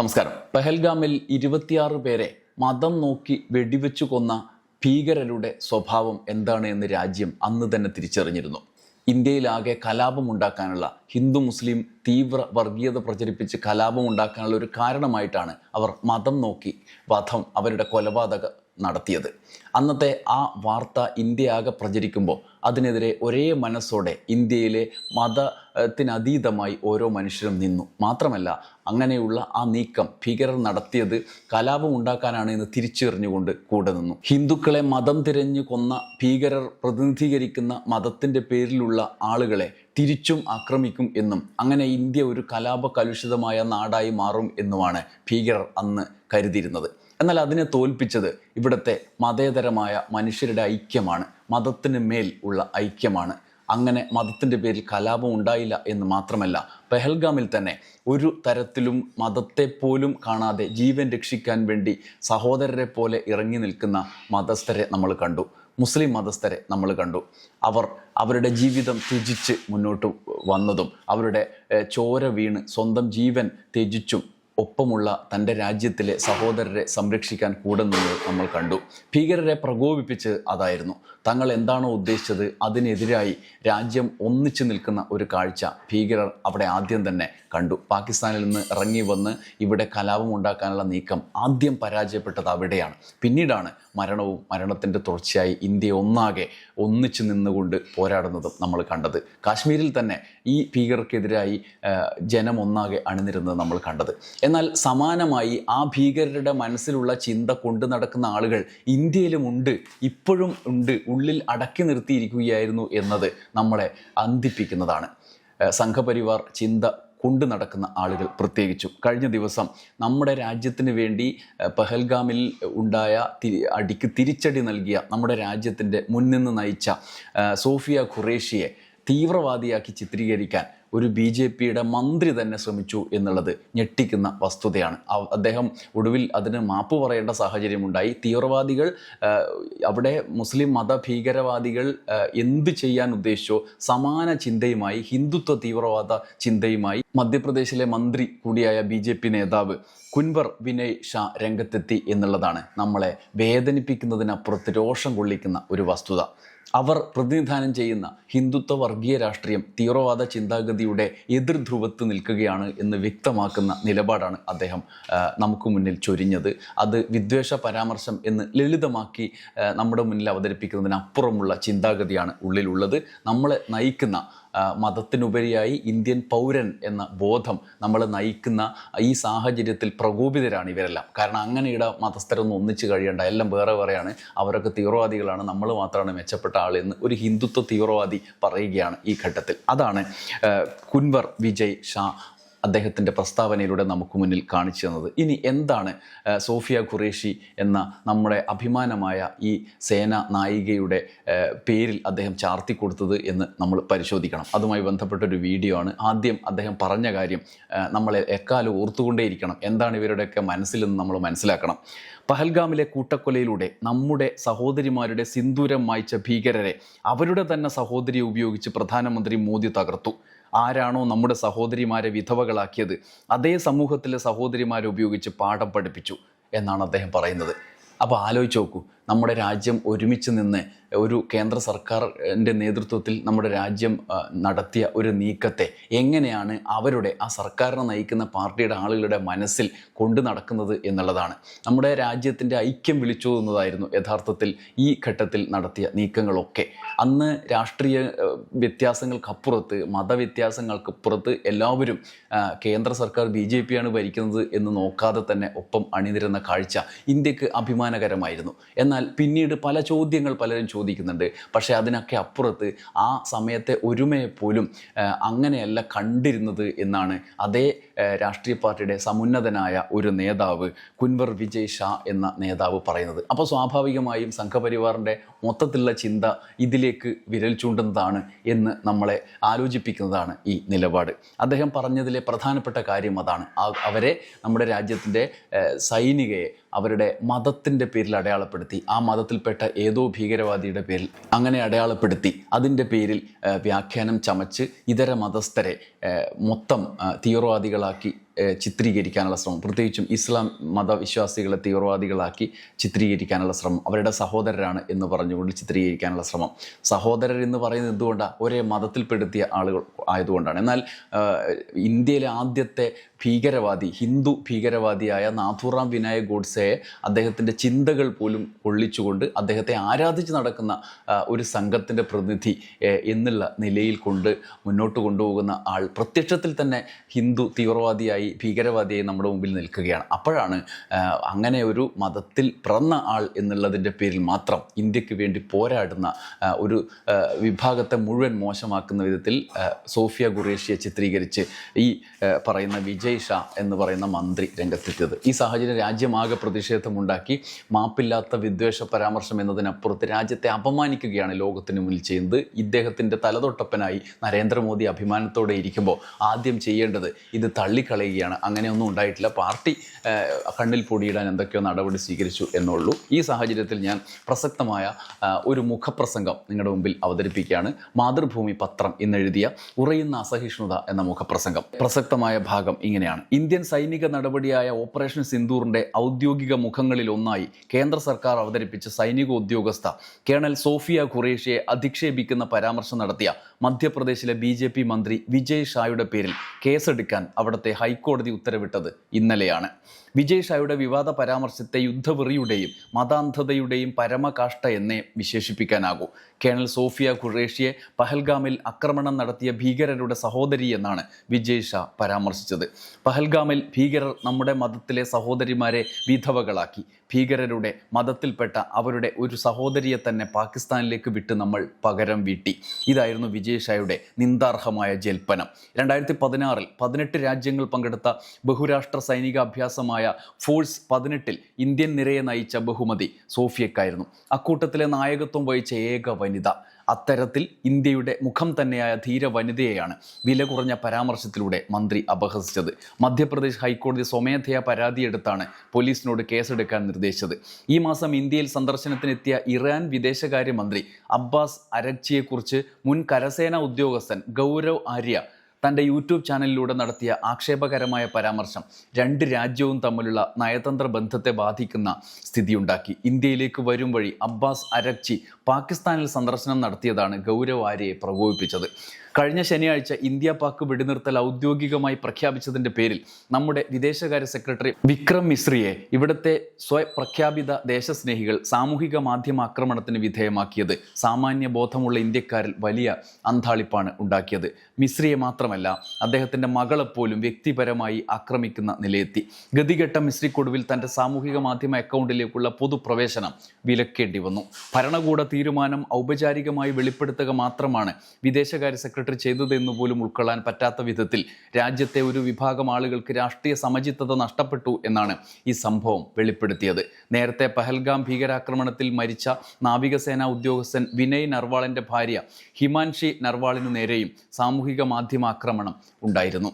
നമസ്കാരം. പെഹൽഗാമിൽ ഇരുപത്തിയാറ് പേരെ മതം നോക്കി വെടിവെച്ചു കൊന്ന ഭീകരരുടെ സ്വഭാവം എന്താണ് എന്ന് രാജ്യം അന്ന് തന്നെ തിരിച്ചറിഞ്ഞിരുന്നു. ഇന്ത്യയിലാകെ കലാപം ഉണ്ടാക്കാനുള്ള ഹിന്ദു മുസ്ലിം തീവ്ര വർഗീയത പ്രചരിപ്പിച്ച് കലാപം ഉണ്ടാക്കാനുള്ള ഒരു കാരണമായിട്ടാണ് അവർ മതം നോക്കി വധം അവരുടെ കൊലപാതക നടത്തിയത്. അന്നത്തെ ആ വാർത്ത ഇന്ത്യയാകെ പ്രചരിക്കുമ്പോൾ അതിനെതിരെ ഒരേ മനസ്സോടെ ഇന്ത്യയിലെ മതത്തിനതീതമായി ഓരോ മനുഷ്യരും നിന്നു. മാത്രമല്ല അങ്ങനെയുള്ള ആ നീക്കം ഭീകരർ നടത്തിയത് കലാപം ഉണ്ടാക്കാനാണ് എന്ന് തിരിച്ചറിഞ്ഞുകൊണ്ട് കൂടെ നിന്നു. ഹിന്ദുക്കളെ മതം തിരഞ്ഞു കൊന്ന ഭീകരർ പ്രതിനിധീകരിക്കുന്ന മതത്തിന്റെ പേരിലുള്ള ആളുകളെ തിരിച്ചും ആക്രമിക്കും എന്നും അങ്ങനെ ഇന്ത്യ ഒരു കലാപ കലുഷിതമായ നാടായി മാറും എന്നുമാണ് ഭീകരർ അന്ന് കരുതിയിരുന്നത്. എന്നാൽ അതിനെ തോൽപ്പിച്ചത് ഇവിടുത്തെ മതേതരമായ മനുഷ്യരുടെ ഐക്യമാണ്. മതത്തിന് മേൽ ഉള്ള ഐക്യമാണ്. അങ്ങനെ മതത്തിന്റെ പേരിൽ കലാപം ഉണ്ടായില്ല എന്ന് മാത്രമല്ല പെഹൽഗാമിൽ തന്നെ ഒരു തരത്തിലും മതത്തെ പോലും കാണാതെ ജീവൻ രക്ഷിക്കാൻ വേണ്ടി സഹോദരരെ പോലെ ഇറങ്ങി നിൽക്കുന്ന മതസ്ഥരെ നമ്മൾ കണ്ടു. മുസ്ലിം മതസ്ഥരെ നമ്മൾ കണ്ടു. അവർ അവരുടെ ജീവിതം ത്യജിച്ച് മുന്നോട്ട് വന്നതും അവരുടെ ചോര വീണ് സ്വന്തം ജീവൻ ത്യജിച്ചും ഒപ്പമുള്ള തന്റെ രാജ്യത്തിലെ സഹോദരരെ സംരക്ഷിക്കാൻ കൂടെ നിന്ന് നമ്മൾ കണ്ടു. ഭീകരരെ പ്രകോപിപ്പിച്ച് അതായിരുന്നു. തങ്ങൾ എന്താണോ ഉദ്ദേശിച്ചത് അതിനെതിരായി രാജ്യം ഒന്നിച്ചു നിൽക്കുന്ന ഒരു കാഴ്ച ഭീകരർ അവിടെ ആദ്യം തന്നെ കണ്ടു. പാകിസ്ഥാനിൽ നിന്ന് ഇറങ്ങി വന്ന് ഇവിടെ കലാപം ഉണ്ടാക്കാനുള്ള നീക്കം ആദ്യം പരാജയപ്പെട്ടത് അവിടെയാണ്. പിന്നീടാണ് മരണവും മരണത്തിന്റെ തുടർച്ചയായി ഇന്ത്യ ഒന്നാകെ ഒന്നിച്ചു നിന്നുകൊണ്ട് പോരാടുന്നതും നമ്മൾ കണ്ടത്. കാശ്മീരിൽ തന്നെ ഈ ഭീകരർക്കെതിരായി ജനം ഒന്നാകെ അണിനിരുന്നത് നമ്മൾ കണ്ടത്. എന്നാൽ സമാനമായി ആ ഭീകരരുടെ മനസ്സിലുള്ള ചിന്ത കൊണ്ടു നടക്കുന്ന ആളുകൾ ഇന്ത്യയിലും ഉണ്ട് ഇപ്പോഴും ഉണ്ട് ഉള്ളിൽ അടക്കി നിർത്തിയിരിക്കുകയായിരുന്നു എന്നത് നമ്മളെ അന്തിപ്പിക്കുന്നതാണ്. സംഘപരിവാർ ചിന്ത കൊണ്ടു നടക്കുന്ന ആളുകൾ പ്രത്യേകിച്ചും. കഴിഞ്ഞ ദിവസം നമ്മുടെ രാജ്യത്തിന് വേണ്ടി പഹൽഗാമിൽ ഉണ്ടായ അടിക്ക് തിരിച്ചടി നൽകിയ നമ്മുടെ രാജ്യത്തിന്റെ മുൻനിന്ന് നയിച്ച സോഫിയ ഖുറേഷിയെ തീവ്രവാദിയാക്കി ചിത്രീകരിക്കാൻ ഒരു ബി ജെ പിയുടെ മന്ത്രി തന്നെ ശ്രമിച്ചു എന്നുള്ളത് ഞെട്ടിക്കുന്ന വസ്തുതയാണ്. അദ്ദേഹം ഒടുവിൽ അതിന് മാപ്പ് പറയേണ്ട സാഹചര്യമുണ്ടായി. തീവ്രവാദികൾ അവിടെ മുസ്ലിം മത ഭീകരവാദികൾ എന്ത് ചെയ്യാൻ ഉദ്ദേശിച്ചോ സമാന ചിന്തയുമായി ഹിന്ദുത്വ തീവ്രവാദ ചിന്തയുമായി മധ്യപ്രദേശിലെ മന്ത്രി കൂടിയായ ബി ജെ പി നേതാവ് കുൻവർ വിനയ് ഷാ രംഗത്തെത്തി എന്നുള്ളതാണ് നമ്മളെ വേദനിപ്പിക്കുന്നതിനപ്പുറത്ത് രോഷം കൊള്ളിക്കുന്ന ഒരു വസ്തുത. അവർ പ്രതിനിധാനം ചെയ്യുന്ന ഹിന്ദുത്വ വർഗീയ രാഷ്ട്രീയം തീവ്രവാദ ചിന്താഗതിയുടെ എതിർധ്രുവത്ത് നിൽക്കുകയാണ് എന്ന് വ്യക്തമാക്കുന്ന നിലപാടാണ് അദ്ദേഹം നമുക്ക് മുന്നിൽ ചൊരിഞ്ഞത്. അത് വിദ്വേഷ പരാമർശം എന്ന് ലളിതമാക്കി നമ്മുടെ മുന്നിൽ അവതരിപ്പിക്കുന്നതിനപ്പുറമുള്ള ചിന്താഗതിയാണ് ഉള്ളിലുള്ളത്. നമ്മളെ നയിക്കുന്ന മതത്തിനുപരിയായി ഇന്ത്യൻ പൗരൻ എന്ന ബോധം നമ്മൾ നയിക്കുന്ന ഈ സാഹചര്യത്തിൽ പ്രകോപിതരാണ് ഇവരെല്ലാം. കാരണം അങ്ങനെയുടെ മതസ്ഥരൊന്നും ഒന്നിച്ച് കഴിയേണ്ട. എല്ലാം വേറെ വേറെയാണ്. അവരൊക്കെ തീവ്രവാദികളാണ്. നമ്മൾ മാത്രമാണ് മെച്ചപ്പെട്ട ആൾ എന്ന് ഒരു ഹിന്ദുത്വ തീവ്രവാദി പറയുകയാണ് ഈ ഘട്ടത്തിൽ. അതാണ് കുൻവർ വിജയ് ഷാ അദ്ദേഹത്തിന്റെ പ്രസ്താവനയിലൂടെ നമുക്ക് മുന്നിൽ കാണിച്ചു തന്നത്. ഇനി എന്താണ് സോഫിയ ഖുറേഷി എന്ന നമ്മുടെ അഭിമാനമായ ഈ സേന നായികയുടെ പേരിൽ അദ്ദേഹം ചാർത്തി കൊടുത്തത് എന്ന് നമ്മൾ പരിശോധിക്കണം. അതുമായി ബന്ധപ്പെട്ടൊരു വീഡിയോ ആണ്. ആദ്യം അദ്ദേഹം പറഞ്ഞ കാര്യം നമ്മളെ എക്കാലം ഓർത്തുകൊണ്ടേയിരിക്കണം. എന്താണ് ഇവരുടെയൊക്കെ മനസ്സിലെന്ന് നമ്മൾ മനസ്സിലാക്കണം. പഹൽഗാമിലെ കൂട്ടക്കൊലയിലൂടെ നമ്മുടെ സഹോദരിമാരുടെ സിന്ദൂരം മായ്ച്ച ഭീകരരെ അവരുടെ തന്നെ സഹോദരിയെ ഉപയോഗിച്ച് പ്രധാനമന്ത്രി മോദി തകർത്തു. ആരാണോ നമ്മുടെ സഹോദരിമാരെ വിധവകളാക്കിയത് അതേ സമൂഹത്തിലെ സഹോദരിമാരെ ഉപയോഗിച്ച് പാഠം പഠിപ്പിച്ചു എന്നാണ് അദ്ദേഹം പറയുന്നത്. അപ്പോൾ ആലോചിച്ച് നോക്കൂ നമ്മുടെ രാജ്യം ഒരുമിച്ച് നിന്ന് ഒരു കേന്ദ്ര സർക്കാരിന്റെ നേതൃത്വത്തിൽ നമ്മുടെ രാജ്യം നടത്തിയ ഒരു നീക്കത്തെ എങ്ങനെയാണ് അവരുടെ ആ സർക്കാരിനെ നയിക്കുന്ന പാർട്ടിയുടെ ആളുകളുടെ മനസ്സിൽ കൊണ്ടു നടക്കുന്നത് എന്നുള്ളതാണ്. നമ്മുടെ രാജ്യത്തിന്റെ ഐക്യം വിളിച്ചോതുന്നതായിരുന്നു യഥാർത്ഥത്തിൽ ഈ ഘട്ടത്തിൽ നടത്തിയ നീക്കങ്ങളൊക്കെ. അന്ന് രാഷ്ട്രീയ വ്യത്യാസങ്ങൾക്കപ്പുറത്ത് മതവ്യത്യാസങ്ങൾക്കപ്പുറത്ത് എല്ലാവരും കേന്ദ്ര സർക്കാർ ബി ജെ പിയാണ് ഭരിക്കുന്നത് എന്ന് നോക്കാതെ തന്നെ ഒപ്പം അണിനിരുന്ന കാഴ്ച ഇന്ത്യയ്ക്ക് അഭിമാനകരമായിരുന്നു. എന്നാൽ പിന്നീട് പല ചോദ്യങ്ങൾ പലരും ചോദിക്കുന്നുണ്ട്. പക്ഷേ അതിനൊക്കെ അപ്പുറത്ത് ആ സമയത്തെ ഒരുമയെപ്പോലും പോലും അങ്ങനെയല്ല കണ്ടിരുന്നത് എന്നാണ് അതേ രാഷ്ട്രീയ പാർട്ടിയുടെ സമുന്നതനായ ഒരു നേതാവ് കുൻവർ വിജയ് ഷാ എന്ന നേതാവ് പറയുന്നത്. അപ്പോൾ സ്വാഭാവികമായും സംഘപരിവാറിന്റെ മൊത്തത്തിലുള്ള ചിന്ത ഇതിലേക്ക് വിരൽ ചൂണ്ടുന്നതാണ് എന്ന് നമ്മളെ ആലോചിപ്പിക്കുന്നതാണ് ഈ നിലപാട്. അദ്ദേഹം പറഞ്ഞതിലെ പ്രധാനപ്പെട്ട കാര്യം അതാണ്. അവരെ നമ്മുടെ രാജ്യത്തിന്റെ സൈനികയെ അവരുടെ മതത്തിന്റെ പേരിൽ അടയാളപ്പെടുത്തി ആ മതത്തിൽപ്പെട്ട ഏതോ ഭീകരവാദിയുടെ പേരിൽ അങ്ങനെ അടയാളപ്പെടുത്തി അതിന്റെ പേരിൽ വ്യാഖ്യാനം ചമച്ച് ഇതര മതസ്ഥരെ മൊത്തം തീവ്രവാദികളാക്കി ചിത്രീകരിക്കാനുള്ള ശ്രമം. പ്രത്യേകിച്ചും ഇസ്ലാം മതവിശ്വാസികളെ തീവ്രവാദികളാക്കി ചിത്രീകരിക്കാനുള്ള ശ്രമം. അവരുടെ സഹോദരരാണ് എന്ന് പറഞ്ഞുകൊണ്ട് ചിത്രീകരിക്കാനുള്ള ശ്രമം. സഹോദരർ എന്ന് പറയുന്നത് എന്തുകൊണ്ടാണ് ഒരേ മതത്തിൽപ്പെടുത്തിയ ആളുകൾ ആയതുകൊണ്ടാണ്. എന്നാൽ ഇന്ത്യയിലെ ആദ്യത്തെ ഭീകരവാദി ഹിന്ദു ഭീകരവാദിയായ നാഥുറാം വിനായക് ഗോഡ്സെയെ അദ്ദേഹത്തിന്റെ ചിന്തകൾ പോലും കൊള്ളിച്ചുകൊണ്ട് അദ്ദേഹത്തെ ആരാധിച്ച് നടക്കുന്ന ഒരു സംഘത്തിന്റെ പ്രതിനിധി എന്നുള്ള നിലയിൽ കൊണ്ട് മുന്നോട്ട് കൊണ്ടുപോകുന്ന ആൾ പ്രത്യക്ഷത്തിൽ തന്നെ ഹിന്ദു തീവ്രവാദിയായി ഭീകരവാദിയായി നമ്മുടെ മുമ്പിൽ നിൽക്കുകയാണ്. അപ്പോഴാണ് അങ്ങനെ ഒരു മതത്തിൽ പിറന്ന ആൾ എന്നുള്ളതിന്റെ പേരിൽ മാത്രം ഇന്ത്യയ്ക്ക് വേണ്ടി പോരാടുന്ന ഒരു വിഭാഗത്തെ മുഴുവൻ മോശമാക്കുന്ന വിധത്തിൽ സോഫിയ ഖുറേഷിയെ ചിത്രീകരിച്ച് ഈ പറയുന്ന വിജയ് ഷാ എന്ന് പറയുന്ന മന്ത്രി രംഗത്തെത്തിയത്. ഈ സാഹചര്യം രാജ്യമാകെ പ്രതിഷേധമുണ്ടാക്കി. മാപ്പില്ലാത്ത വിദ്വേഷ പരാമർശം എന്നതിനപ്പുറത്ത് രാജ്യത്തെ അപമാനിക്കുകയാണ് ലോകത്തിന് മുന്നിൽ ചെയ്യുന്നത്. ഇദ്ദേഹത്തിന്റെ തലതൊട്ടപ്പനായി നരേന്ദ്രമോദി അഭിമാനത്തോടെ ഇരിക്കുമ്പോൾ ആദ്യം ചെയ്യേണ്ടത് ഇത് തള്ളിക്കളയുകയാണ് അങ്ങനെയൊന്നും ഉണ്ടായിട്ടില്ല. പാർട്ടി കണ്ണിൽ പൊടിയിടാൻ എന്തൊക്കെയോ നടപടി സ്വീകരിച്ചു എന്നുള്ളൂ. ഈ സാഹചര്യത്തിൽ ഞാൻ പ്രസക്തമായ ഒരു മുഖപ്രസംഗം നിങ്ങളുടെ മുമ്പിൽ അവതരിപ്പിക്കുകയാണ്. മാതൃഭൂമി പത്രം ഇന്നെഴുതിയ ഉറയുന്ന അസഹിഷ്ണുത എന്ന മുഖപ്രസംഗം. പ്രസക്തമായ ഭാഗം ഇങ്ങനെയാണ്. ഇന്ത്യൻ സൈനിക നടപടിയായ ഓപ്പറേഷൻ സിന്ദൂറിന്റെ ഔദ്യോഗിക മുഖങ്ങളിൽ ഒന്നായി കേന്ദ്ര സർക്കാർ അവതരിപ്പിച്ച സൈനിക ഉദ്യോഗസ്ഥ കേണൽ സോഫിയ ഖുറേഷിയെ അധിക്ഷേപിക്കുന്ന പരാമർശം നടത്തിയ മധ്യപ്രദേശിലെ ബി മന്ത്രി വിജയ് ഷായുടെ പേരിൽ കേസെടുക്കാൻ അവിടുത്തെ ഹൈക്കോടതി ഉത്തരവിട്ടത് ഇന്നലെയാണ്. വിജയ് ഷായുടെ വിവാദ പരാമർശത്തെ യുദ്ധവെറിയുടെയും മതാന്ധതയുടെയും പരമകാഷ്ട എന്നേ വിശേഷിപ്പിക്കാനാകൂ. കേണൽ സോഫിയ ഖുറേഷിയെ പഹൽഗാമിൽ ആക്രമണം നടത്തിയ ഭീകരരുടെ സഹോദരി എന്നാണ് വിജയ് ഷാ പരാമർശിച്ചത്. പഹൽഗാമിൽ ഭീകരർ നമ്മുടെ മതത്തിലെ സഹോദരിമാരെ വിധവകളാക്കി. ഭീകരരുടെ മതത്തിൽപ്പെട്ട അവരുടെ ഒരു സഹോദരിയെ തന്നെ പാകിസ്ഥാനിലേക്ക് വിട്ട് നമ്മൾ പകരം വീട്ടി. ഇതായിരുന്നു വിജയ് ഷായുടെ നിന്ദാർഹമായ ജൽപ്പനം. രണ്ടായിരത്തി പതിനാറിൽ പതിനെട്ട് രാജ്യങ്ങൾ പങ്കെടുത്ത ബഹുരാഷ്ട്ര സൈനികാഭ്യാസമായ ഫോഴ്സ് പതിനെട്ടിൽ ഇന്ത്യൻ നിരയെ നയിച്ച ബഹുമതി സോഫിയക്കായിരുന്നു. അക്കൂട്ടത്തിലെ നായകത്വം വഹിച്ച ഏക വനിത. അത്തരത്തിൽ ഇന്ത്യയുടെ മുഖം തന്നെയായ ധീര വനിതയെയാണ് വില കുറഞ്ഞ പരാമർശത്തിലൂടെ മന്ത്രി അപഹസിച്ചത്. മധ്യപ്രദേശ് ഹൈക്കോടതി സ്വമേധയാ പരാതിയെടുത്താണ് പോലീസിനോട് കേസെടുക്കാൻ നിർദ്ദേശിച്ചത്. ഈ മാസം ഇന്ത്യയിൽ സന്ദർശനത്തിനെത്തിയ ഇറാൻ വിദേശകാര്യമന്ത്രി അബ്ബാസ് അരക്ചിയെക്കുറിച്ച് മുൻ കരസേനാ ഉദ്യോഗസ്ഥൻ ഗൗരവ് ആര്യ തന്റെ യൂട്യൂബ് ചാനലിലൂടെ നടത്തിയ ആക്ഷേപകരമായ പരാമർശം രണ്ട് രാജ്യവും തമ്മിലുള്ള നയതന്ത്ര ബന്ധത്തെ ബാധിക്കുന്ന സ്ഥിതിയുണ്ടാക്കി. ഇന്ത്യയിലേക്ക് വരും വഴി അബ്ബാസ് അരക്ചി പാകിസ്ഥാനിൽ സന്ദർശനം നടത്തിയതാണ് ഗൗരവ് ആര്യയെ പ്രകോപിപ്പിച്ചത്. കഴിഞ്ഞ ശനിയാഴ്ച ഇന്ത്യ പാക് വെടിനിർത്തൽ ഔദ്യോഗികമായി പ്രഖ്യാപിച്ചതിന്റെ പേരിൽ നമ്മുടെ വിദേശകാര്യ സെക്രട്ടറി വിക്രം മിശ്രിയെ ഇവിടുത്തെ സ്വപ്രഖ്യാപിത ദേശസ്നേഹികൾ സാമൂഹിക മാധ്യമ ആക്രമണത്തിന് വിധേയമാക്കിയത് സാമാന്യ ബോധമുള്ള ഇന്ത്യക്കാരിൽ വലിയ അന്താളിപ്പാണ് ഉണ്ടാക്കിയത്. മിശ്രിയെ മാത്രമല്ല അദ്ദേഹത്തിന്റെ മകളെപ്പോലും വ്യക്തിപരമായി ആക്രമിക്കുന്ന നിലയെത്തി. ഗതികെട്ട മിശ്രിക്കൊടുവിൽ തന്റെ സാമൂഹിക മാധ്യമ അക്കൗണ്ടിലേക്കുള്ള പൊതുപ്രവേശനം വിലക്കേണ്ടി വന്നു. ഭരണകൂട തീരുമാനം ഔപചാരികമായി വെളിപ്പെടുത്തുക മാത്രമാണ് വിദേശകാര്യ സെക്രട്ടറി ചെയ്തതെന്ന് പോലും ഉൾക്കൊള്ളാൻ പറ്റാത്ത വിധത്തിൽ രാജ്യത്തെ ഒരു വിഭാഗം ആളുകൾക്ക് രാഷ്ട്രീയ സമചിത്തത നഷ്ടപ്പെട്ടു എന്നാണ് ഈ സംഭവം വെളിപ്പെടുത്തിയത്. നേരത്തെ പഹൽഗാം ഭീകരാക്രമണത്തിൽ മരിച്ച നാവികസേനാ ഉദ്യോഗസ്ഥൻ വിനയ് നർവാളിന്റെ ഭാര്യ ഹിമാൻഷി നർവാളിനു നേരെയും സാമൂഹിക മാധ്യമ ആക്രമണം ഉണ്ടായിരുന്നു.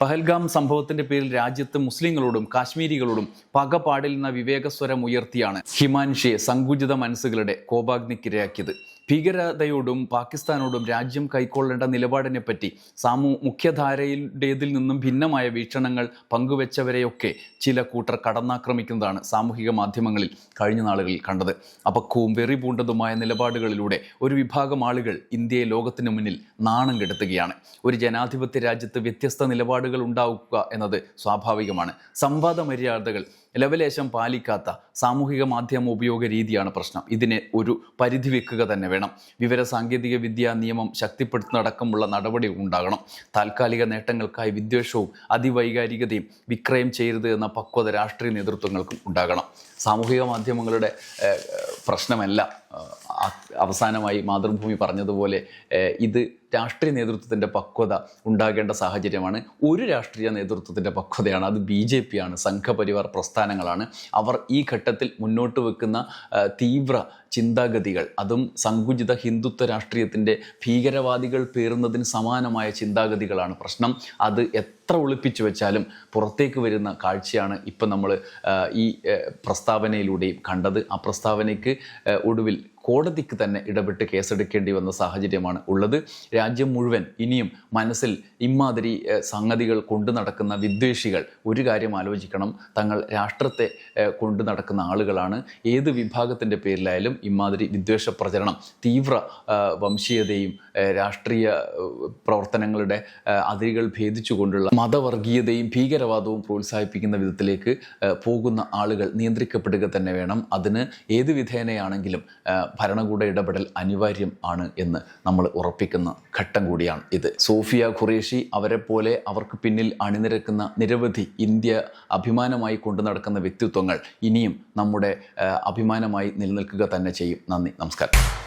പഹൽഗാം സംഭവത്തിന്റെ പേരിൽ രാജ്യത്ത് മുസ്ലിങ്ങളോടും കാശ്മീരികളോടും പക പാടില്ലെന്ന വിവേകസ്വരം ഉയർത്തിയാണ് ഹിമാൻഷിയെ സങ്കുചിത മനസ്സുകളുടെ കോപാഗ്നിക്കിരയാക്കിയത്. ഭീകരതയോടും പാകിസ്ഥാനോടും രാജ്യം കൈക്കൊള്ളേണ്ട നിലപാടിനെ പറ്റി സാമൂ മുഖ്യധാരയുടേതിൽ നിന്നും ഭിന്നമായ വീക്ഷണങ്ങൾ പങ്കുവെച്ചവരെയൊക്കെ ചില കൂട്ടർ കടന്നാക്രമിക്കുന്നതാണ് സാമൂഹിക മാധ്യമങ്ങളിൽ കഴിഞ്ഞ നാളുകളിൽ കണ്ടത്. അപക്വവും വെറി പൂണ്ടതുമായ നിലപാടുകളിലൂടെ ഒരു വിഭാഗം ആളുകൾ ഇന്ത്യയെ ലോകത്തിനു മുന്നിൽ നാണം കെടുത്തുകയാണ്. ഒരു ജനാധിപത്യ രാജ്യത്ത് വ്യത്യസ്ത നിലപാടുകൾ ഉണ്ടാവുക എന്നത് സ്വാഭാവികമാണ്. സംവാദ മര്യാദകൾ ലവലേശം പാലിക്കാത്ത സാമൂഹിക മാധ്യമ ഉപയോഗ രീതിയാണ് പ്രശ്നം. ഇതിനെ ഒരു പരിധി വെക്കുക തന്നെ വേണം. വിവര സാങ്കേതിക വിദ്യ നിയമം ശക്തിപ്പെടുത്തുന്നതടക്കമുള്ള നടപടി ഉണ്ടാകണം. താൽക്കാലിക നേട്ടങ്ങൾക്കായി വിദ്വേഷവും അതിവൈകാരികതയും വിക്രയം ചെയ്യരുത് എന്ന പക്വത രാഷ്ട്രീയ നേതൃത്വങ്ങൾക്കും ഉണ്ടാകണം. സാമൂഹിക മാധ്യമങ്ങളുടെ പ്രശ്നമല്ല. അവസാനമായി മാതൃഭൂമി പറഞ്ഞതുപോലെ ഇത് രാഷ്ട്രീയ നേതൃത്വത്തിന്റെ പക്വത ഉണ്ടാകേണ്ട സാഹചര്യമാണ്. ഒരു രാഷ്ട്രീയ നേതൃത്വത്തിന്റെ പക്വതയാണ്. അത് ബി ജെ പി ആണ് സംഘപരിവാർ പ്രസ്ഥാനങ്ങളാണ്. അവർ ഈ ഘട്ടത്തിൽ മുന്നോട്ട് വെക്കുന്ന തീവ്ര ചിന്താഗതികൾ അതും സങ്കുചിത ഹിന്ദുത്വ രാഷ്ട്രീയത്തിന്റെ ഭീകരവാദികൾ പേറുന്നതിന് സമാനമായ ചിന്താഗതികളാണ് പ്രശ്നം. അത് എത്ര ഒളിപ്പിച്ചു വെച്ചാലും പുറത്തേക്ക് വരുന്ന കാഴ്ചയാണ് ഇപ്പം നമ്മൾ ഈ പ്രസ്താവനയിലൂടെയും കണ്ടത്. ആ പ്രസ്താവനയ്ക്ക് ഒടുവിൽ കോടതിക്ക് തന്നെ ഇടപെട്ട് കേസെടുക്കേണ്ടി വന്ന സാഹചര്യമാണ് ഉള്ളത്. രാജ്യം മുഴുവൻ ഇനിയും മനസ്സിൽ ഇമാതിരി സംഗതികൾ കൊണ്ടു നടക്കുന്ന വിദ്വേഷികൾ ഒരു കാര്യം ആലോചിക്കണം. തങ്ങൾ രാഷ്ട്രത്തെ കൊണ്ടു നടക്കുന്ന ആളുകളാണ്. ഏത് വിഭാഗത്തിന്റെ പേരിലായാലും ഇമാതിരി വിദ്വേഷ പ്രചരണം തീവ്ര വംശീയതയും രാഷ്ട്രീയ പ്രവർത്തനങ്ങളുടെ അതിരുകൾ ഭേദിച്ചുകൊണ്ടുള്ള മതവർഗീയതയും ഭീകരവാദവും പ്രോത്സാഹിപ്പിക്കുന്ന വിധത്തിലേക്ക് പോകുന്ന ആളുകൾ നിയന്ത്രിക്കപ്പെടുക തന്നെ വേണം. അതിന് ഏത് വിധേനയാണെങ്കിലും ഭരണകൂട ഇടപെടൽ അനിവാര്യം ആണ് എന്ന് നമ്മൾ ഉറപ്പിക്കുന്ന. ഘട്ടം കൂടിയാണ് ഇത്. സോഫിയ ഖുറേഷി അവരെ പോലെ അവർക്ക് പിന്നിൽ അണിനിരക്കുന്ന നിരവധി ഇന്ത്യ അഭിമാനമായി കൊണ്ടു നടക്കുന്ന വ്യക്തിത്വങ്ങൾ ഇനിയും നമ്മുടെ അഭിമാനമായി നിലനിൽക്കുക തന്നെ ചെയ്യും. നന്ദി. നമസ്കാരം.